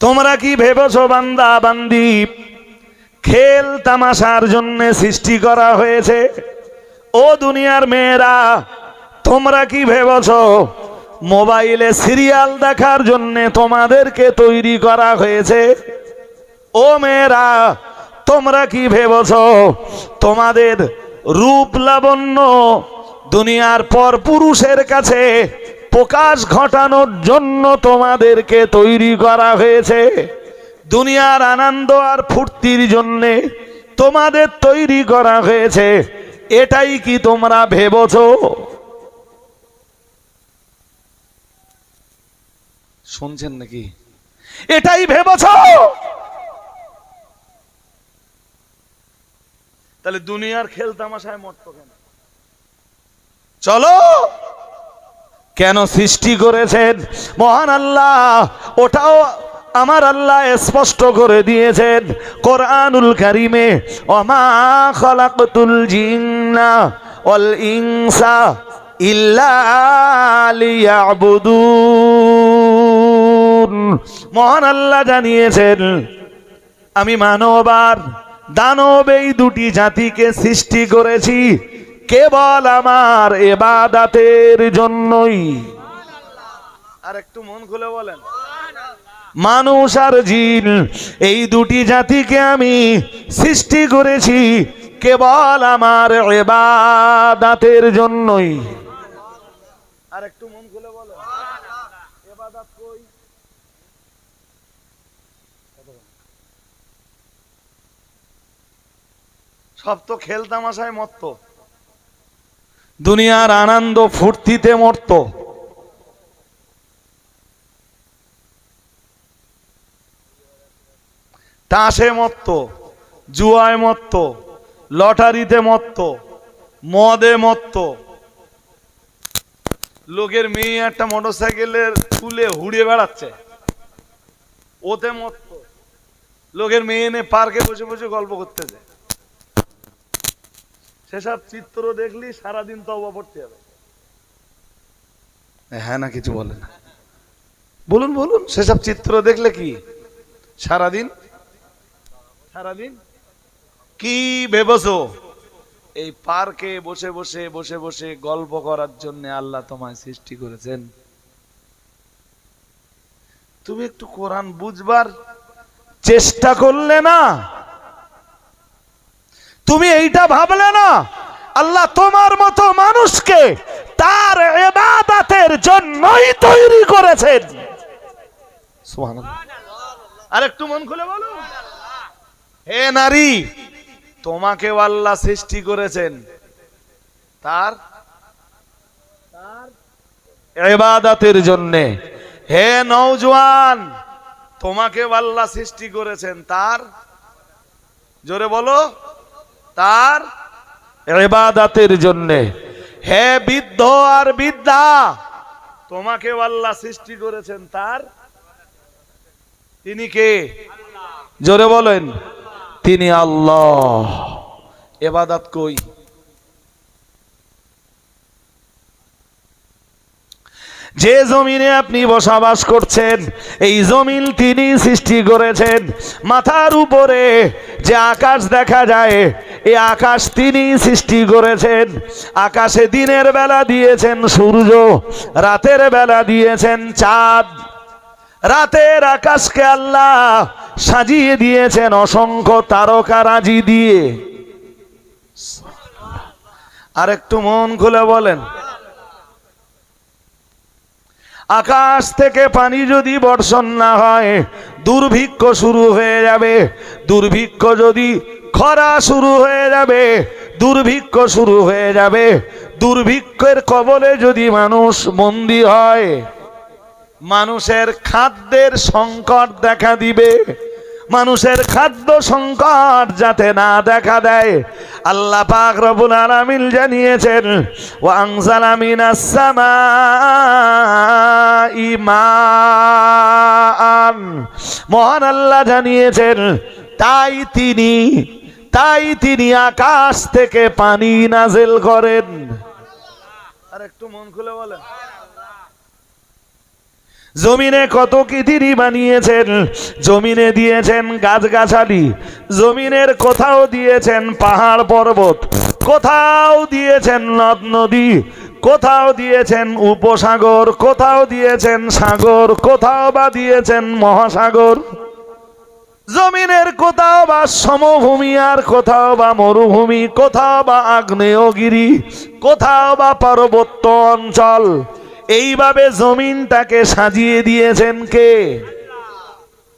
তোমরা কি ভেবেছো বান্দা বান্দি? খেল তামাশার জন্য সৃষ্টি করা হয়েছে। ও দুনিয়ার মেয়েরা, তোমরা কি ভেবেছো? মোবাইলে সিরিয়াল দেখার জন্য তোমাদেরকে তৈরি করা হয়েছে। ও মেয়েরা, তোমরা কি ভেবেছো? তোমাদের রূপ লাবণ্য দুনিয়ার পর পুরুষের কাছে প্রকাশ ঘটানোর জন্য তোমাদেরকে তৈরি করা হয়েছে। দুনিয়ার আনন্দ আর ফুর্তির জন্যে তোমাদের তৈরি করা হয়েছে। এটাই কি তোমরা ভেবেছো? শুনছেন নাকি? এটাই ভেবেছো? তাহলে দুনিয়ার খেল তামাশায় মরতো কেন? চলো! কেন সৃষ্টি করেছেন? মহান আল্লাহ, ওটাও আমার আল্লাহ স্পষ্ট করে দিয়েছেন। কোরআনুল কারিমে অমা খলাকতুল জিন্না অল ইনসা ইল্লা লিয়াবুদুন। মহান আল্লাহ জানিয়েছেন, আমি মানবার দানব এই দুটি জাতিকে সৃষ্টি করেছি। কেবল আমার এবাদাতের জন্যই। আর একটু মন খুলে বলেন। মানুষ আর জিন এই দুটি জাতিকে আমি সৃষ্টি করেছি কেবল আমার এবাদাতের জন্যই। আর একটু মন খুলে বলেন। এবাদাত কই? সব তো খেলতামাশায় মত্ত। দুনিয়ার আনন্দ ফুর্তিতে মরত। তাসে মত্ত জুয়ায় মত্ত লটারিতে মত্ত মদে মত্ত লোকের মেয়ে একটা মোটর সাইকেলের তুলে হুড়িয়ে বেড়াচ্ছে। ওতে মত্ত লোকের মেয়ে এনে পার্কে বসে বসে গল্প করতেছে। সেসব চিত্র দেখলি সারাদিন তবা পড়তে হবে। হ্যাঁ না কিছু বলেন বলুন বলুন। সেসব চিত্র দেখলে কি? সারাদিন? সারাদিন? কি ভেবছো? এই পার্কে বসে বসে বসে বসে গল্প করার জন্য আল্লাহ তোমায় সৃষ্টি করেছেন। তুমি একটু কোরআন বুঝবার চেষ্টা করলে না তুমি এইটা ভাবলে না? আল্লাহ তোমার মতো মানুষকে তার এবাদাতের জন্যই তৈরি করেছেন। মন খুলে বলো। হে নারী তোমাকে আল্লাহ সৃষ্টি করেছেন। তার? এবাদাতের জন্যে। হে নৌজওয়ান তোমাকে আল্লাহ সৃষ্টি করেছেন। তার? জোরে বলো। তার এবাদাতের জন্যে। হে বৃদ্ধ আর বৃদ্ধা তোমাকে আল্লাহ সৃষ্টি করেছেন তার। তিনি কে? জোরে বলেন তিনি আল্লাহ। এবাদাত কই? যে জমিনে আপনি বসবাস করছেন, এই জমিন তিনি সৃষ্টি করেছেন। মাথার উপরে যে আকাশ দেখা যায়, এই আকাশ তিনি সৃষ্টি করেছেন। আকাশে দিনের বেলা দিয়েছেন সূর্য, রাতের বেলা দিয়েছেন চাঁদ। রাতের আকাশকে আল্লাহ সাজিয়ে দিয়েছেন অসংখ্য তারকারাজি দিয়ে। আর একটু মন খুলে বলেন। আকাশ থেকে পানি যদি বর্ষণ না হয়, দুর্ভিক্ষ শুরু হয়ে যাবে। দুর্ভিক্ষ যদি খরা শুরু হয়ে যাবে, দুর্ভিক্ষ শুরু হয়ে যাবে। দুর্ভিক্ষের কবলে যদি মানুষ বন্দী হয়, মানুষের খাদ্যের সংকট দেখা দিবে। মানুষের খাদ্য সংকট যাতে না দেখা দেয়। আল্লাহ পাক রব্বুল আলামিন জানিয়েছেন আনজালা মিনাস সামাই মাআন। মহান আল্লাহ জানিয়েছেন, তাই তিনি তাই তিনি আকাশ থেকে পানি নাজেল করেন। আর একটু মন খুলে বলেন। জমিনে কত কি বানিয়েছেন? জমিনে দিয়েছেন গাছগাছালি, জমিনের কোথাও দিয়েছেন পাহাড় পর্বত, কোথাও দিয়েছেন নদ নদী, কোথাও দিয়েছেন উপসাগর, কোথাও দিয়েছেন সাগর, কোথাও বা দিয়েছেন মহাসাগর। জমিনের কোথাও বা সমভূমি আর কোথাও বা মরুভূমি, কোথাও বা আগ্নেয়গিরি, কোথাও বা পার্বত্য অঞ্চল এইভাবে জমিনটাকে সাজিয়ে দিয়েছেন কে?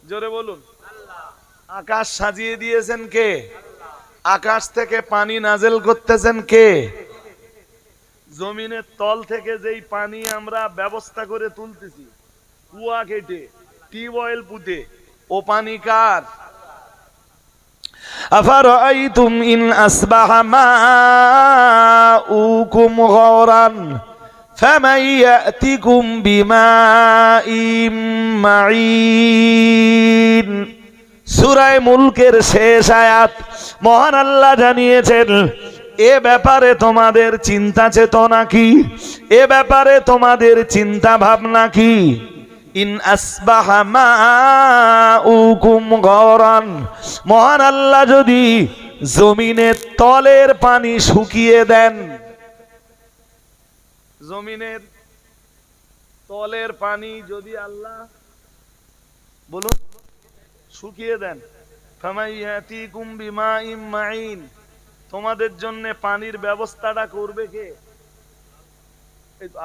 জোরে বলুন। আকাশ সাজিয়ে দিয়েছেন কে? আকাশ থেকে পানি নাজেল করতেছেন কে? জমিনের তল থেকে যেই পানি আমরা ব্যবস্থা করে তুলতেছি কুয়া কেটে টিউবওয়েল পুঁতে ও পানি কার? আফারাইতুম ইন আসবাহা মাউকুম গওরান। فمن يأتكم بماء معين সুরায় মুলকের শেষ আয়াত মহান আল্লাহ জানিয়েছেন এ ব্যাপারে তোমাদের চিন্তা চেতনা কি এ ব্যাপারে তোমাদের চিন্তা ভাবনা কি ইন আসবাহা মাউকুম গরান মহান আল্লাহ যদি জমিনের তলের পানি শুকিয়ে দেন জমিনের তলের পানি যদি আল্লাহ বলুন, শুকিয়ে দেন। তোমাদের জন্য পানির ব্যবস্থাটা করবে কে?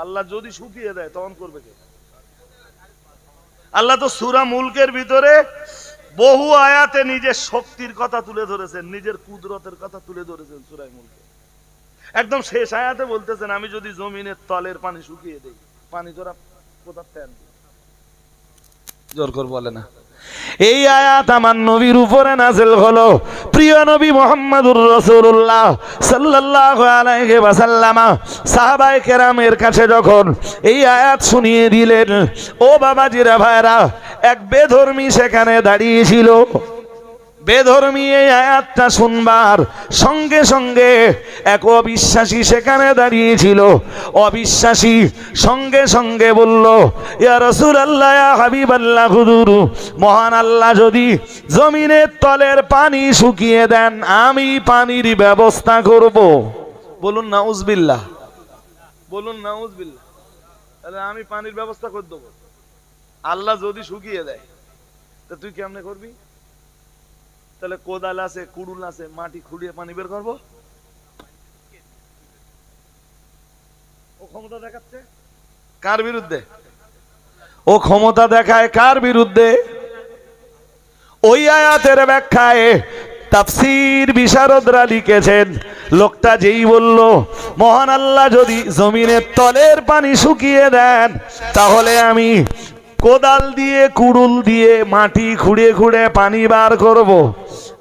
আল্লাহ যদি শুকিয়ে দেয়, তখন করবে কে? আল্লাহ তো সুরা মুলকের ভিতরে বহু আয়াতে নিজের শক্তির কথা তুলে ধরেছেন, নিজের কুদরতের কথা তুলে ধরেছেন সুরাই মুলকে। একদম শেষ আয়াতে বলতেছেন, আমি যদি জমিনের তলের পানি শুকিয়ে দেই, পানি তোরা কোথা থেকে জোর কর বলে না। এই আয়াত আমার নবীর উপরে নাজিল হলো। প্রিয় নবী মোহাম্মদুর রাসূলুল্লাহ সাল্লাল্লাহু আলাইহি ওয়াসাল্লাম সাহাবায়ে কেরামের কাছে যখন এই আয়াত শুনিয়ে দিলেন, ও বাবাজিরা ভাইরা এক বেধর্মী সেখানে দাঁড়িয়ে ছিল। বেধর্মী এই আয়াতটা শুনবার সঙ্গে সঙ্গে এক অবিশ্বাসী সেখানে দাঁড়িয়েছিল। অবিশ্বাসী সঙ্গে সঙ্গে বলল, ইয়া রসুল আল্লাহ হাবিব আল্লাহ হুজুর, মহান আল্লাহ যদি জমিনের তলের পানি শুকিয়ে দেন, আমি পানির ব্যবস্থা করব। বলুন, নাউজবিল্লাহ। বলুন, নাউজবিল্লাহ। তাহলে আমি পানির ব্যবস্থা করে দেবো। আল্লাহ যদি শুকিয়ে দেয়, তা তুই কেমনে করবি? তাহলে কোদাল আছে, কুড়ুল আছে, মাটি খুঁড়িয়ে পানি বের করব। ক্ষমতা দেখাচ্ছে? কার বিরুদ্ধে? ও ক্ষমতা দেখায় কার বিরুদ্ধে? ওই আয়াতের ব্যাখ্যায় তাফসির বিশারদরা লিখেছেন, লোকটা যেই বলল, মহান আল্লাহ যদি জমিনের তলের পানি শুকিয়ে দেন, তাহলে আমি কোদাল দিয়ে, কুড়ুল দিয়ে, মাটি খুঁড়ে খুঁড়ে পানি বার করব।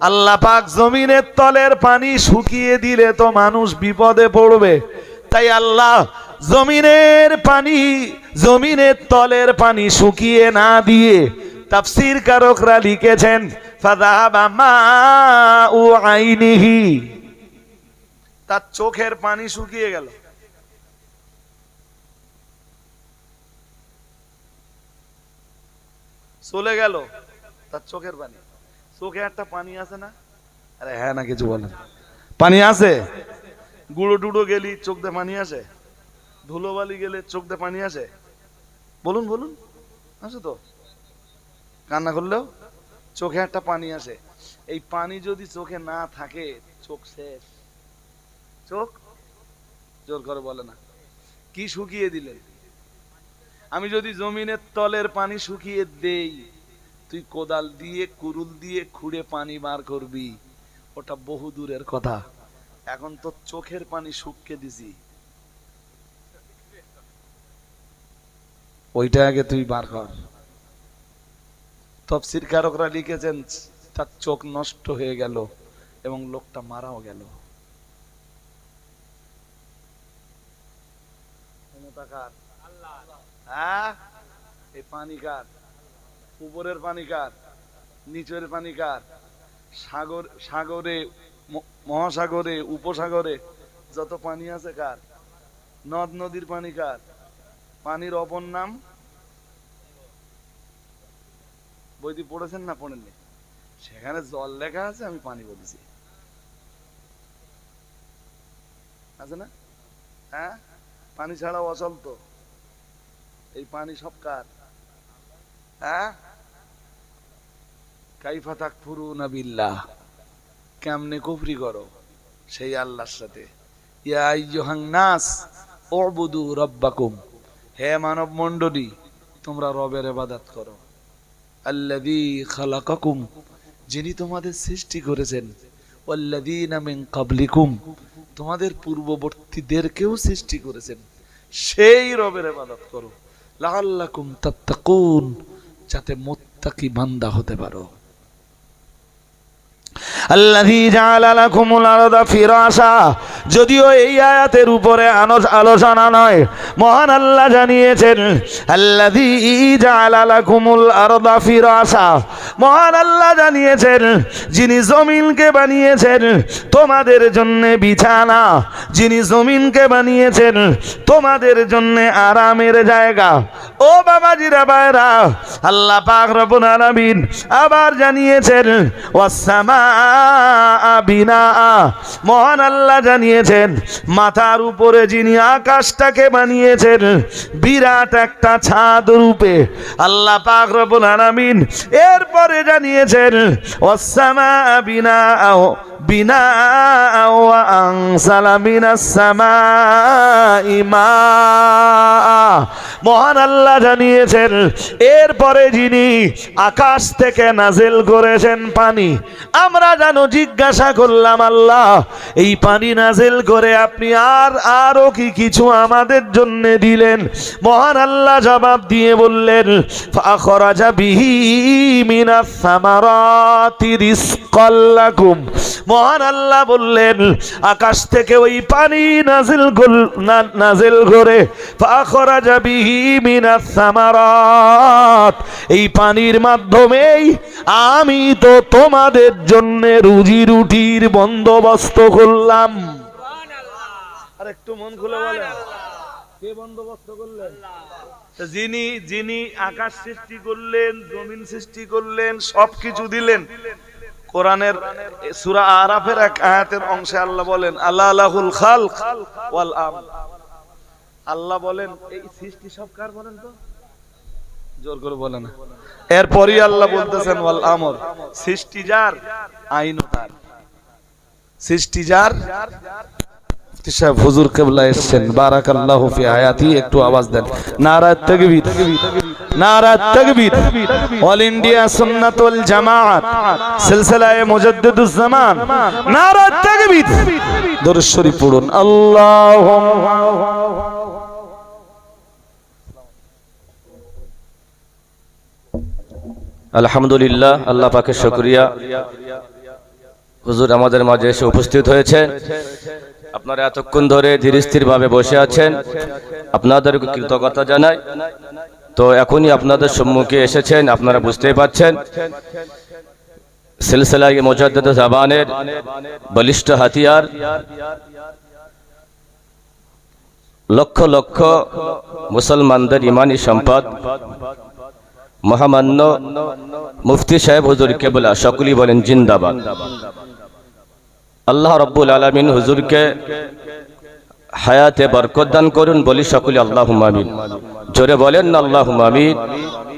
আল্লাহ পাক জমিনের তলের পানি শুকিয়ে দিলে তো মানুষ বিপদে পড়বে। তাই আল্লাহ জমিনের পানি, জমিনের তলের পানি শুকিয়ে না দিয়ে তাফসির কারকরা লিখেছেন আইনিহি। তার চোখের পানি শুকিয়ে গেল। চলে গেল তার চোখের পানি। চোখে একটা পানি আছে না? আরে হ্যাঁ না কিছু বলেন। পানি আছে? গুঁড়ো টুড়ো গেলি চোখ দিয়ে পানি আসে? ধুলোবালি গেলে চোখ দিয়ে পানি আসে? বলুন বলুন আছে তো। কান্না করলেও চোখে একটা পানি আসে। এই পানি যদি চোখে না থাকে চোখ শেষ। চোখ? জোর করে বলে না। কি শুকিয়ে দিলেন আমি যদি জমিনের তলের পানি শুকিয়ে দেই তুই কোদাল দিয়ে, কুরুল দিয়ে খুঁড়ে পানি বার করবি। ওটা বহু দূরের কথা। এখন তো চোখের পানি শুকিয়ে দিছি। ওইটা আগে তুই বার কর। তফসির কারকরা লিখেছেন, তার চোখ নষ্ট হয়ে গেল এবং লোকটা মারাও গেল। ক্ষমতা কার? হ্যাঁ? এই পানি কার? উপরের পানি কার নিচের পানি কার সাগর সাগরে মহাসাগরে, উপসাগরে যত পানি আছে কার? নদ নদীর পানি কার পানির অপর নাম? বইটি পড়েছেন না পড়েননি? সেখানে জল লেখা আছে, আমি পানি বলেছি আছে না? হ্যাঁ? পানি ছাড়া অচল তো। এই পানি সব কার? হ্যাঁ? কাইফা তাকফুরু বিল্লাহ কেমনে কুফরি করো সেই আল্লাহর সাথে। ইয়া আইয়ুহান নাস, উবুদু রাব্বাকুম। হে মানব মণ্ডলী তোমরা রবের ইবাদত করো। আল্লাযী খালাকাকুম, যিনি তোমাদের সৃষ্টি করেছেন। ওয়াল্লাযীনা মিন ক্বাবলিকুম, তোমাদের পূর্ববর্তীদেরকেও সৃষ্টি করেছেন। সেই রবের ইবাদত করো। লাআল্লাকুম তাত্তাকুন, যাতে মুত্তাকি বান্দা হতে পারো। الذي جعل لكم الأرض فراشا যদিও এই আয়াতের উপরে আলোচনা নয়। মহান আল্লাহ জানিয়েছেন মহান আল্লাহ জানিয়েছেন, যিনি জমিনকে বানিয়েছেন, তোমাদের জন্য বিছানা। যিনি জমিনকে বানিয়েছেন, তোমাদের জন্য আরামের জায়গা। ও বাবাজিরা বাইরা আল্লাহ পাক রব্বুল আলামিন আবার জানিয়েছেন ওয়াসসামা বিনা মহান আল্লাহ জানিয়েছেন মাথার উপরে যিনি আকাশটাকে বানিয়েছেন, বিরাট একটা ছাদ রূপে। আল্লাহ পাক রব্বুল আলামিন এরপরে জানিয়েছেন, ওয়াসসামা বিনা বিনা আনসালা মিনাস সামাই মা মহান আল্লাহ জানিয়েছেন, এরপরে যিনি আকাশ থেকে নাজেল করেছেন পানি, আমরা জানো জিজ্ঞাসা করলাম, আল্লাহ, এই পানি নাজেল করে আপনি আর আরও কি কিছু আমাদের জন্য দিলেন? মহান আল্লাহ জবাব দিয়ে বললেন, ফাখরাজা বিহি মিনাস সামারাতি রিজকাল লাকুম। মহান আল্লাহ বললেন আকাশ থেকে ওই পানি নাজিল নাজিল করে ফাখরাজা যাবি সামারাত। এই পানির মাধ্যমেই আমি তো তোমাদের জন্য রুজি রুটির বন্দোবস্ত করলাম। আর একটু মন খুলে বলে কে বন্দোবস্ত করলেন? যিনি যিনি আকাশ সৃষ্টি করলেন জমিন সৃষ্টি করলেন সবকিছু দিলেন। কোরআনের সুরা আরাফের এক আয়াতের অংশে আল্লাহ বলেন আল্লাহ আল্লাহুল খাল ওয়াল আম আল্লাহ বলেন, এই সৃষ্টি সব কার বলেন তো? জোর করে বলে না। এরপরই আল্লাহ বলতেছেন, ওয়াল আমর। সৃষ্টি যার, আইন তার। সৃষ্টি যার মুফতি সাহেব হুজুর কেবলা এসেছেন। বারাকাল্লাহু ফি হায়াতি, একটু আওয়াজ দেন। নারা তাকবীর। অল ইন্ডিয়া আলহামদুলিল্লাহ, আল্লাহ পাকের শুকরিয়া। হুজুর আমাদের মাঝে এসে উপস্থিত হয়েছে। আপনারা এতক্ষণ ধরে ধীর স্থির ভাবে বসে আছেন আপনাদের কৃতজ্ঞতা জানাই। তো এখনই আপনাদের সম্মুখে এসেছেন, আপনারা বুঝতেই পাচ্ছেন সিলসিলায় মোজাদ্দদ জাবানের বলিষ্ঠ হাতিয়ার, লক্ষ লক্ষ মুসলমানদের ইমানি সম্পদ, মহামান্য মুফতি সাহেব হুজুর কেবলা, সকলেই বলেন জিন্দাবাদ। আল্লাহ রব্বুল আলমিন হুজুরকে হায়াতে বরকত দান করুন বলি সকলে আল্লাহ আমিন। জোরে বলেন না আল্লাহ আমিন।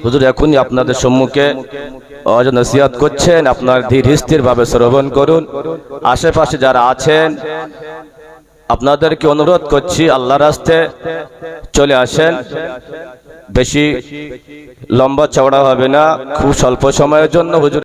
হুজুর এখনই আপনাদের সম্মুখে অজ করছেন, আপনার ধীর স্থির ভাবে শ্রবণ করুন। আশেপাশে যারা আছেন, আপনাদেরকে অনুরোধ করছি আল্লাহ রাস্তে চলে আসেন। বেশি লম্বা চওড়া হবে না, খুব স্বল্প সময়ের জন্য হুজুর